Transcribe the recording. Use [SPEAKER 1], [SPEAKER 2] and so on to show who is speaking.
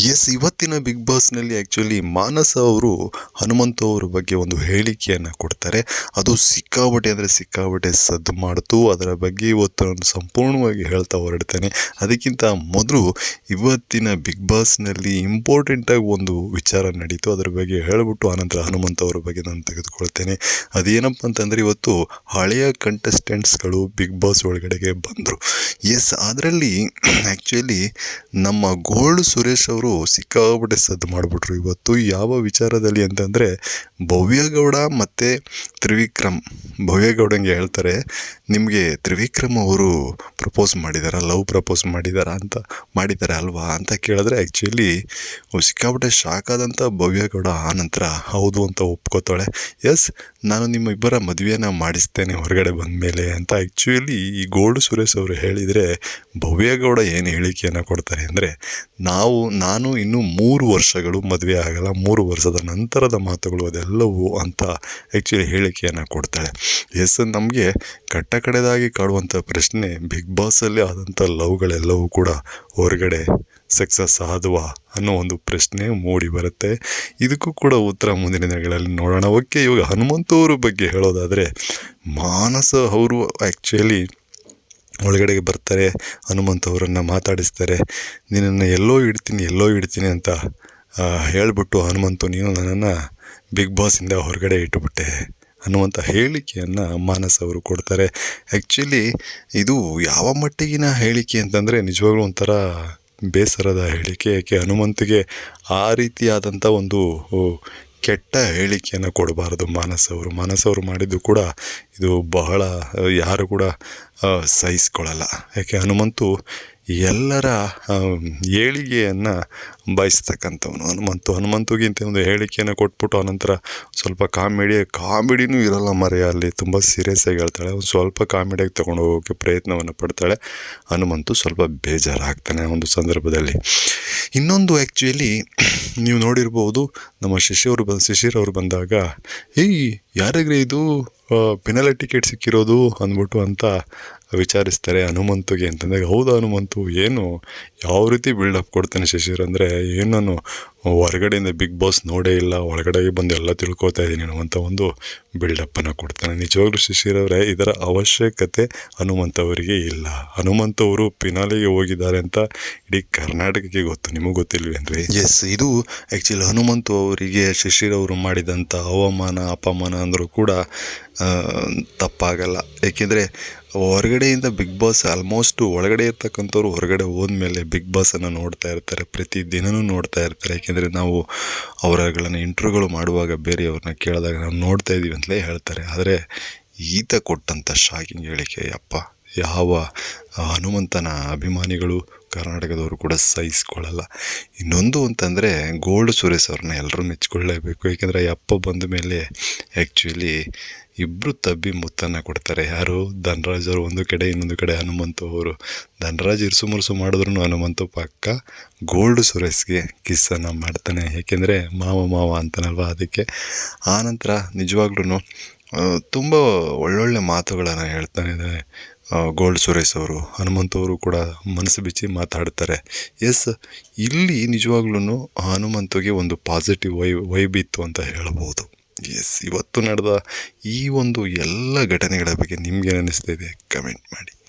[SPEAKER 1] S ಇವತ್ತಿನ big ಬಾಸ್ನಲ್ಲಿ actually ಮಾನಸ ಅವರು ಹನುಮಂತ ಅವರ ಬಗ್ಗೆ ಒಂದು ಹೇಳಿಕೆಯನ್ನು ಕೊಡ್ತಾರೆ. ಅದು ಸಿಕ್ಕಾಬಟ್ಟೆ ಅಂದರೆ ಸಿಕ್ಕಾಬಟ್ಟೆ ಸದ್ದು ಮಾಡ್ತು. ಅದರ ಬಗ್ಗೆ ಇವತ್ತು ನಾನು ಸಂಪೂರ್ಣವಾಗಿ ಹೇಳ್ತಾ ಹೊರಡ್ತೇನೆ. ಅದಕ್ಕಿಂತ ಮೊದಲು ಇವತ್ತಿನ ಬಿಗ್ ಬಾಸ್ನಲ್ಲಿ ಇಂಪಾರ್ಟೆಂಟಾಗಿ ಒಂದು ವಿಚಾರ ನಡೀತು. ಅದರ ಬಗ್ಗೆ ಹೇಳಿಬಿಟ್ಟು ಆನಂತರ ಹನುಮಂತ ಅವರ ಬಗ್ಗೆ ನಾನು ತೆಗೆದುಕೊಳ್ತೇನೆ. ಅದೇನಪ್ಪ ಅಂತಂದರೆ ಇವತ್ತು ಹಳೆಯ ಕಂಟೆಸ್ಟೆಂಟ್ಸ್ಗಳು ಬಿಗ್ ಬಾಸ್ ಒಳಗಡೆಗೆ ಬಂದರು. ಎಸ್ ಅದರಲ್ಲಿ ಆ್ಯಕ್ಚುಲಿ ನಮ್ಮ ಗೋಲ್ಡ್ ಸುರೇಶ್ ಅವರು ಸಿಕ್ಕಾಪಟ್ಟೆ ಸದ್ದು ಮಾಡಿಬಿಟ್ರು. ಇವತ್ತು ಯಾವ ವಿಚಾರದಲ್ಲಿ ಅಂತಂದರೆ, ಭವ್ಯಗೌಡ ಮತ್ತು ತ್ರಿವಿಕ್ರಮ್. ಭವ್ಯಗೌಡಂಗೆ ಹೇಳ್ತಾರೆ, ನಿಮಗೆ ತ್ರಿವಿಕ್ರಮ್ ಅವರು ಪ್ರಪೋಸ್ ಮಾಡಿದಾರ? ಲವ್ ಪ್ರಪೋಸ್ ಮಾಡಿದಾರ ಅಂತ ಮಾಡಿದ್ದಾರೆ ಅಲ್ವಾ? ಅಂತ ಕೇಳಿದ್ರೆ ಆ್ಯಕ್ಚುಲಿ ಸಿಕ್ಕಾಪಟ್ಟೆ ಶಾಕ್ ಆದಂಥ ಭವ್ಯಗೌಡ ಆ ನಂತರ ಹೌದು ಅಂತ ಒಪ್ಕೋತಾಳೆ. ಎಸ್ ನಾನು ನಿಮ್ಮ ಇಬ್ಬರ ಮದುವೆಯನ್ನು ಮಾಡಿಸ್ತೇನೆ ಹೊರಗಡೆ ಬಂದ ಮೇಲೆ ಅಂತ ಆ್ಯಕ್ಚುಲಿ ಈ ಗೋಲ್ಡ್ ಸುರೇಶ್ ಅವರು ಹೇಳಿದರೆ ಭವ್ಯಗೌಡ ಏನು ಹೇಳಿಕೆಯನ್ನು ಕೊಡ್ತಾರೆ ಅಂದರೆ, ನಾವು, ನಾನು ಇನ್ನೂ ಮೂರು ವರ್ಷಗಳು ಮದುವೆ ಆಗಲ್ಲ, ಮೂರು ವರ್ಷದ ನಂತರದ ಮಾತುಗಳು ಅದೆಲ್ಲವೂ ಅಂತ ಆ್ಯಕ್ಚುಲಿ ಹೇಳಿಕೆಯನ್ನು ಕೊಡ್ತಾಳೆ. ಎಸ್, ನಮಗೆ ಕಟ್ಟ ಕಡೆದಾಗಿ ಕಾಡುವಂಥ ಪ್ರಶ್ನೆ, ಬಿಗ್ ಬಾಸಲ್ಲಿ ಆದಂಥ ಲವ್ಗಳೆಲ್ಲವೂ ಕೂಡ ಹೊರಗಡೆ ಸಕ್ಸಸ್ ಆದವಾ ಅನ್ನೋ ಒಂದು ಪ್ರಶ್ನೆ ಮೂಡಿ ಬರುತ್ತೆ. ಇದಕ್ಕೂ ಕೂಡ ಉತ್ತರ ಮುಂದಿನ ದಿನಗಳಲ್ಲಿ ನೋಡೋಣ. ಓಕೆ, ಇವಾಗ ಹನುಮಂತವ್ರ ಬಗ್ಗೆ ಹೇಳೋದಾದರೆ ಮಾನಸ ಅವರು ಆ್ಯಕ್ಚುಲಿ ಒಳಗಡೆಗೆ ಬರ್ತಾರೆ, ಹನುಮಂತ ಅವರನ್ನು ಮಾತಾಡಿಸ್ತಾರೆ. ನಿನ್ನನ್ನು ಎಲ್ಲೋ ಇಡ್ತೀನಿ ಎಲ್ಲೋ ಇಡ್ತೀನಿ ಅಂತ ಹೇಳಿಬಿಟ್ಟು ಹನುಮಂತು, ನೀನು ನನ್ನನ್ನು ಬಿಗ್ ಬಾಸಿಂದ ಹೊರಗಡೆ ಇಟ್ಟುಬಿಟ್ಟೆ ಅನ್ನುವಂಥ ಹೇಳಿಕೆಯನ್ನು ಮಾನಸ್ ಅವರು ಕೊಡ್ತಾರೆ. ಆ್ಯಕ್ಚುಲಿ ಇದು ಯಾವ ಮಟ್ಟಿಗಿನ ಹೇಳಿಕೆ ಅಂತಂದರೆ ನಿಜವಾಗ್ಲೂ ಒಂಥರ ಬೇಸರದ ಹೇಳಿಕೆ ಯಾಕೆ ಹನುಮಂತಿಗೆ ಆ ರೀತಿಯಾದಂಥ ಒಂದು ಕೆಟ್ಟ ಹೇಳಿಕೆಯನ್ನು ಕೊಡಬಾರದು ಮಾನಸವರು. ಮಾನಸವರು ಮಾನಸ್ ಮಾಡಿದ್ದು ಕೂಡ ಇದು ಬಹಳ, ಯಾರು ಕೂಡ ಸಹಿಸ್ಕೊಳ್ಳಲ್ಲ ಯಾಕೆ ಹನುಮಂತು ಎಲ್ಲರ ಏಳಿಗೆಯನ್ನು ಬಯಸ್ತಕ್ಕಂಥವನು. ಹನುಮಂತು, ಹನುಮಂತುಗಿಂತ ಒಂದು ಹೇಳಿಕೆಯನ್ನು ಕೊಟ್ಬಿಟ್ಟು ಆನಂತರ ಸ್ವಲ್ಪ ಕಾಮಿಡಿ, ಕಾಮಿಡಿನೂ ಇರಲ್ಲ ಮರೆಯ ಅಲ್ಲಿ ತುಂಬ ಸೀರಿಯಸ್ ಆಗಿ ಹೇಳ್ತಾಳೆ. ಒಂದು ಸ್ವಲ್ಪ ಕಾಮಿಡಿಯಾಗಿ ತೊಗೊಂಡು ಹೋಗೋಕ್ಕೆ ಪ್ರಯತ್ನವನ್ನು ಪಡ್ತಾಳೆ. ಹನುಮಂತು ಸ್ವಲ್ಪ ಬೇಜಾರಾಗ್ತಾನೆ ಒಂದು ಸಂದರ್ಭದಲ್ಲಿ. ಇನ್ನೊಂದು ಆ್ಯಕ್ಚುಲಿ ನೀವು ನೋಡಿರ್ಬೋದು, ನಮ್ಮ ಶಿಷ್ಯವರು ಬಂದು ಶಿಶಿರವರು ಬಂದಾಗ, ಏಯ್, ಯಾರಿಗ್ರಿ ಇದು? ಪೆನಲ್ ಟಿಕೆಟ್ ಸಿಕ್ಕಿರೋದು? ಅಂದ್ಬಿಟ್ಟು ಅಂತ ವಿಚಾರಿಸ್ತಾರೆ ಹನುಮಂತುಗೆ ಅಂತಂದಾಗ ಹೌದಾ ಹನುಮಂತು, ಏನು ಯಾವ ರೀತಿ ಬಿಲ್ಡಪ್ ಕೊಡ್ತಾನೆ ಶಶಿರ್ ಅಂದರೆ ಏನು ಹೊರಗಡೆಯಿಂದ ಬಿಗ್ ಬಾಸ್ ನೋಡೇ ಇಲ್ಲ, ಒಳಗಡೆಗೆ ಬಂದು ಎಲ್ಲ ತಿಳ್ಕೊತಾ ಇದ್ದೀನಿ ಅನ್ನುವಂಥ ಒಂದು ಬಿಲ್ಡಪ್ಪನ್ನು ಕೊಡ್ತಾನೆ. ನಿಜವಾಗ್ಲೂ ಶಿಶಿರ್ ಅವರೇ, ಇದರ ಅವಶ್ಯಕತೆ ಹನುಮಂತ ಅವರಿಗೆ ಇಲ್ಲ. ಹನುಮಂತ ಅವರು ಪಿನಾಲಿಗೆ ಹೋಗಿದ್ದಾರೆ ಅಂತ ಇಡೀ ಕರ್ನಾಟಕಕ್ಕೆ ಗೊತ್ತು, ನಿಮಗೆ ಗೊತ್ತಿಲ್ವೇನ್ರಿ ಎಸ್ ಇದು ಆ್ಯಕ್ಚುಲಿ ಹನುಮಂತು ಅವರಿಗೆ ಶಿಶಿರ್ ಅವರು ಮಾಡಿದಂಥ ಅವಮಾನ, ಅಪಮಾನ ಅಂದರೂ ಕೂಡ ತಪ್ಪಾಗಲ್ಲ. ಏಕೆಂದರೆ ಹೊರಗಡೆಯಿಂದ ಬಿಗ್ ಬಾಸ್ ಆಲ್ಮೋಸ್ಟು ಒಳಗಡೆ ಇರ್ತಕ್ಕಂಥವ್ರು ಹೊರಗಡೆ ಹೋದ್ಮೇಲೆ ಬಿಗ್ ಬಾಸನ್ನು ನೋಡ್ತಾ ಇರ್ತಾರೆ, ಪ್ರತಿ ದಿನವೂ ನೋಡ್ತಾ ಇರ್ತಾರೆ. ಯಾಕೆಂದರೆ ನಾವು ಅವರಗಳನ್ನು ಇಂಟ್ರ್ಯೂಗಳು ಮಾಡುವಾಗ ಬೇರೆಯವ್ರನ್ನ ಕೇಳಿದಾಗ ನಾವು ನೋಡ್ತಾ ಇದ್ದೀವಿ ಅಂತಲೇ ಹೇಳ್ತಾರೆ. ಆದರೆ ಈತ ಕೊಟ್ಟಂಥ ಶಾಕಿಂಗ್ ಹೇಳಿಕೆ, ಅಪ್ಪ. ಯಾವ ಹನುಮಂತನ ಅಭಿಮಾನಿಗಳು ಕರ್ನಾಟಕದವರು ಕೂಡ ಸಹಿಸ್ಕೊಳ್ಳಲ್ಲ. ಇನ್ನೊಂದು ಅಂತಂದರೆ ಗೋಲ್ಡ್ ಸುರೇಶ್ ಅವ್ರನ್ನ ಎಲ್ಲರೂ ಮೆಚ್ಕೊಳ್ಳೇಬೇಕು. ಏಕೆಂದರೆ ಅಪ್ಪ ಬಂದ ಮೇಲೆ ಆ್ಯಕ್ಚುಲಿ ಇಬ್ಬರು ತಬ್ಬಿ ಮುತ್ತನ್ನು ಕೊಡ್ತಾರೆ. ಯಾರು? ಧನರಾಜ್ ಅವರು ಒಂದು ಕಡೆ, ಇನ್ನೊಂದು ಕಡೆ ಹನುಮಂತು ಅವರು. ಧನರಾಜ್ ಇರ್ಸು ಮುರುಸು ಮಾಡಿದ್ರು ಹನುಮಂತು ಪಕ್ಕ ಗೋಲ್ಡ್ ಸುರೇಶ್ಗೆ ಕಿಸ್ಸನ್ನು ಮಾಡ್ತಾನೆ. ಏಕೆಂದರೆ ಮಾವ ಮಾವ ಅಂತಾನಲ್ವ ಅದಕ್ಕೆ. ಆನಂತರ ನಿಜವಾಗ್ಲೂ ತುಂಬ ಒಳ್ಳೊಳ್ಳೆ ಮಾತುಗಳನ್ನು ಆ, ಗೋಲ್ಡ್ ಸುರೇಶ್ ಅವರು ಹನುಮಂತವರು ಕೂಡ ಮನಸ್ಸು ಬಿಚ್ಚಿ ಮಾತಾಡ್ತಾರೆ. ಎಸ್ ಇಲ್ಲಿ ನಿಜವಾಗ್ಲೂ ಹನುಮಂತಗೆ ಒಂದು ಪಾಸಿಟಿವ್ ವೈ ವೈಬ್ ಇತ್ತು ಅಂತ ಹೇಳ್ಬೋದು. ಎಸ್ ಇವತ್ತು ನಡೆದ ಈ ಒಂದು ಎಲ್ಲ ಘಟನೆಗಳ ಬಗ್ಗೆ ನಿಮ್ಗೆ ಅನ್ನಿಸ್ತಾ ಇದೆ? ಕಮೆಂಟ್ ಮಾಡಿ.